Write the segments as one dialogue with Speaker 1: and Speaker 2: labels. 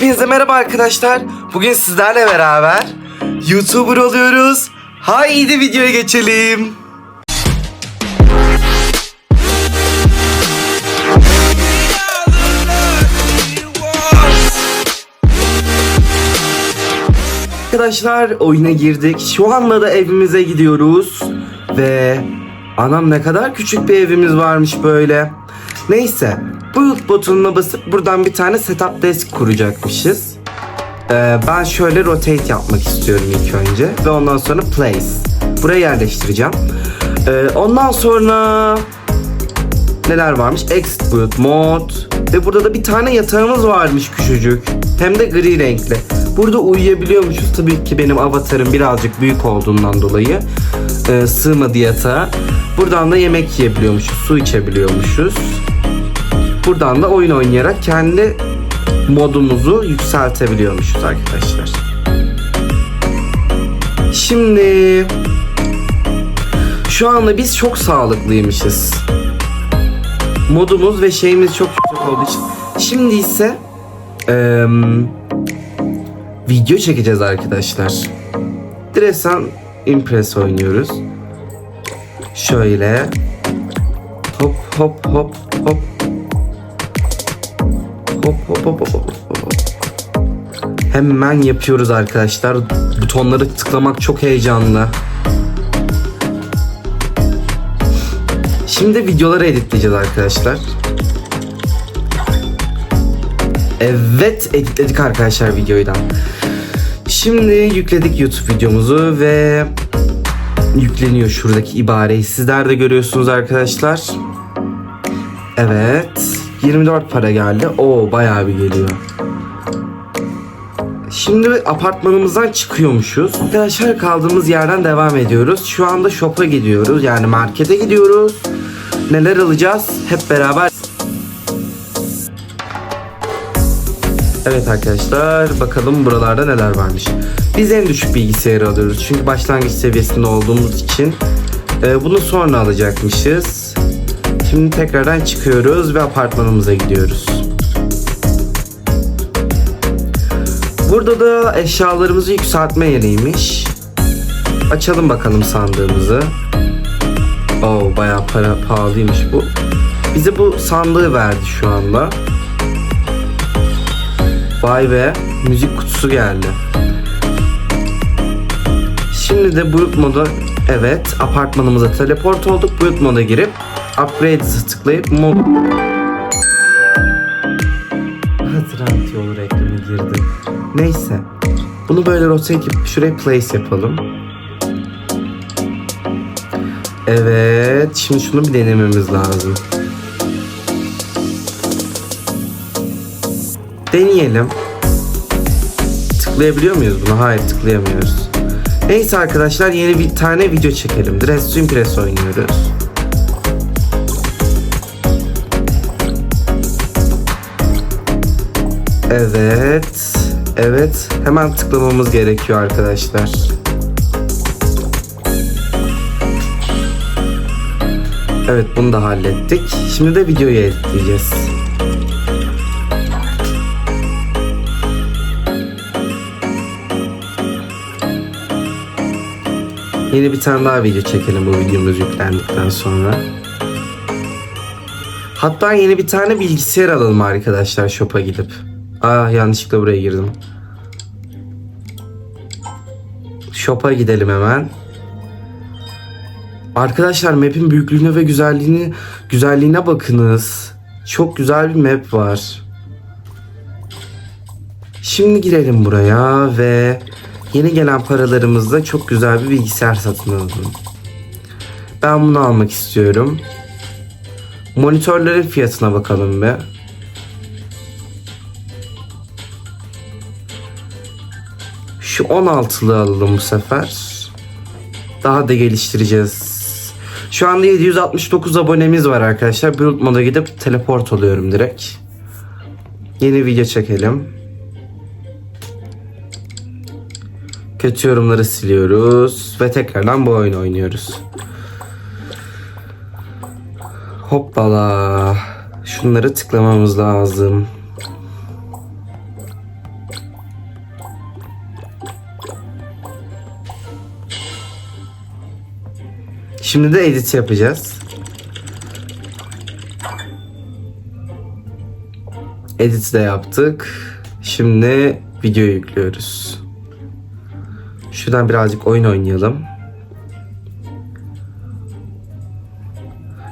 Speaker 1: Hepinize merhaba arkadaşlar. Bugün sizlerle beraber YouTuber oluyoruz. Haydi videoya geçelim. Arkadaşlar oyuna girdik. Şu anda da evimize gidiyoruz. Ve anam ne kadar küçük bir evimiz varmış böyle. Neyse build butonuna basıp buradan bir tane setup desk kuracakmışız. Ee, ben şöyle rotate yapmak istiyorum ilk önce. Ve ondan sonra place. Buraya yerleştireceğim. Ee, ondan sonra neler varmış? Exit build mode. Ve burada da bir tane yatağımız varmış küçücük. Hem de gri renkli. Burada uyuyabiliyormuşuz. Tabii ki benim avatarım birazcık büyük olduğundan dolayı e, sığmadı yatağa. Buradan da yemek yiyebiliyormuşuz. Su içebiliyormuşuz. Buradan da oyun oynayarak kendi modumuzu yükseltebiliyormuşuz arkadaşlar. Şimdi şu anda biz çok sağlıklıymışız. Modumuz ve şeyimiz çok yüksek olduğu için. Şimdi ise eee, video çekeceğiz arkadaşlar. Dresan Impress oynuyoruz. Şöyle hop hop hop hop hop hop hop hop hop. Hemen yapıyoruz arkadaşlar. Butonları tıklamak çok heyecanlı. Şimdi videoları editleyeceğiz arkadaşlar. Evet editledik arkadaşlar videoyu da. Şimdi yükledik YouTube videomuzu ve yükleniyor şuradaki ibareyi. Sizler de görüyorsunuz arkadaşlar. Evet. 24 para geldi. Oo bayağı bir geliyor. Şimdi apartmanımızdan çıkıyormuşuz. Arkadaşlar kaldığımız yerden devam ediyoruz. Şu anda shop'a gidiyoruz. Yani markete gidiyoruz. Neler alacağız? Hep beraber. Evet arkadaşlar bakalım buralarda neler varmış. Biz en düşük bilgisayarı alıyoruz. Çünkü başlangıç seviyesinde olduğumuz için e, bunu sonra alacakmışız. Şimdi tekrardan çıkıyoruz ve apartmanımıza gidiyoruz. Burada da eşyalarımızı yükseltme yeriymiş. Açalım bakalım sandığımızı. Oo bayağı para pahalıymış bu. Bize bu sandığı verdi şu anda. Vay be müzik kutusu geldi. Şimdi de build moda evet apartmanımıza teleport olduk. Build moda girip upgrade'ı tıklayıp mod Hatırat yolu reklamı girdi. Neyse. Bunu böyle rotate yapıp şuraya place yapalım. Evet. Şimdi şunu bir denememiz lazım. Deneyelim. Tıklayabiliyor muyuz bunu? Hayır tıklayamıyoruz. Neyse arkadaşlar yeni bir tane video çekelim. Dress to Impress oynuyoruz. Evet. Evet. Hemen tıklamamız gerekiyor arkadaşlar. Evet bunu da hallettik. Şimdi de videoyu editleyeceğiz. Yeni bir tane daha video çekelim bu videomuz yüklendikten sonra. Hatta yeni bir tane bilgisayar alalım arkadaşlar shop'a gidip. Aa yanlışlıkla buraya girdim. Shop'a gidelim hemen. Arkadaşlar map'in büyüklüğüne ve güzelliğini güzelliğine bakınız. Çok güzel bir map var. Şimdi girelim buraya ve yeni gelen paralarımızla çok güzel bir bilgisayar satın alalım. Ben bunu almak istiyorum. Monitörlerin fiyatına bakalım be. Şu 16'lı alalım bu sefer. Daha da geliştireceğiz. Şu anda 769 abonemiz var arkadaşlar. Build moda gidip teleport oluyorum direkt. Yeni video çekelim. Kötü yorumları siliyoruz ve tekrardan bu oyunu oynuyoruz. Hoppala. Şunları tıklamamız lazım. Şimdi de edit yapacağız. Edit de yaptık. Şimdi video yüklüyoruz. Şuradan birazcık oyun oynayalım.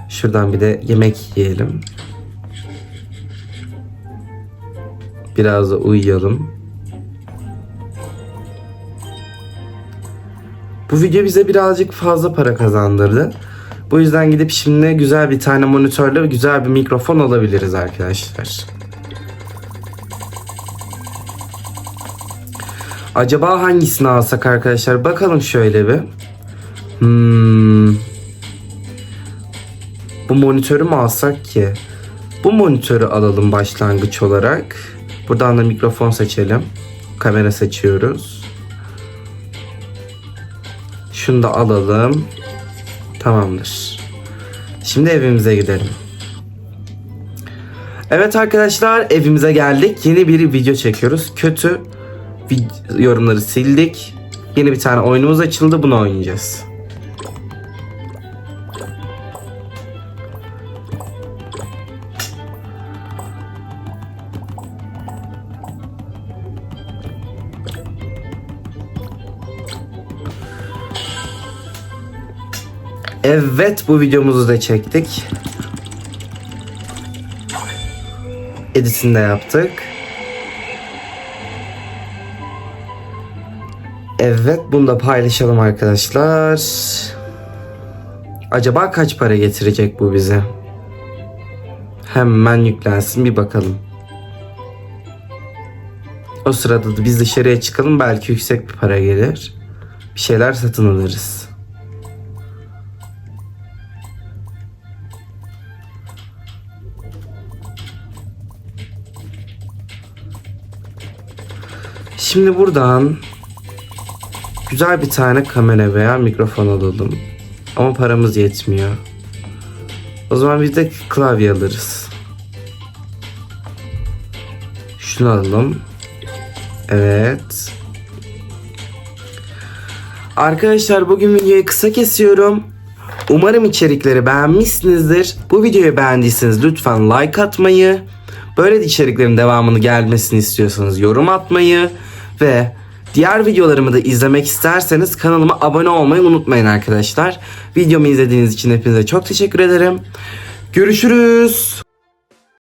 Speaker 1: Şuradan bir de yemek yiyelim. Biraz da uyuyalım. Bu video bize birazcık fazla para kazandırdı. Bu yüzden gidip şimdi güzel bir tane monitörle güzel bir mikrofon alabiliriz arkadaşlar. Acaba hangisini alsak arkadaşlar? Bakalım şöyle bir. Hmm. Bu monitörü mü alsak ki? Bu monitörü alalım başlangıç olarak. Buradan da mikrofon seçelim. Kamera seçiyoruz. Şunu da alalım. Tamamdır. Şimdi evimize gidelim. Evet arkadaşlar evimize geldik. Yeni bir video çekiyoruz. Kötü yorumları sildik. Yeni bir tane oyunumuz açıldı. Bunu oynayacağız. Evet bu videomuzu da çektik. Editini de yaptık. Evet bunu da paylaşalım arkadaşlar. Acaba kaç para getirecek bu bize? Hemen yüklensin bir bakalım. O sırada da biz dışarıya çıkalım belki yüksek bir para gelir. Bir şeyler satın alırız. Şimdi buradan güzel bir tane kamera veya mikrofon alalım. Ama paramız yetmiyor. O zaman biz de klavye alırız. Şunu alalım. Evet. Arkadaşlar bugün videoyu kısa kesiyorum. Umarım içerikleri beğenmişsinizdir. Bu videoyu beğendiyseniz lütfen like atmayı, böyle içeriklerin devamını gelmesini istiyorsanız yorum atmayı ve diğer videolarımı da izlemek isterseniz kanalıma abone olmayı unutmayın arkadaşlar. Videomu izlediğiniz için hepinize çok teşekkür ederim. Görüşürüz.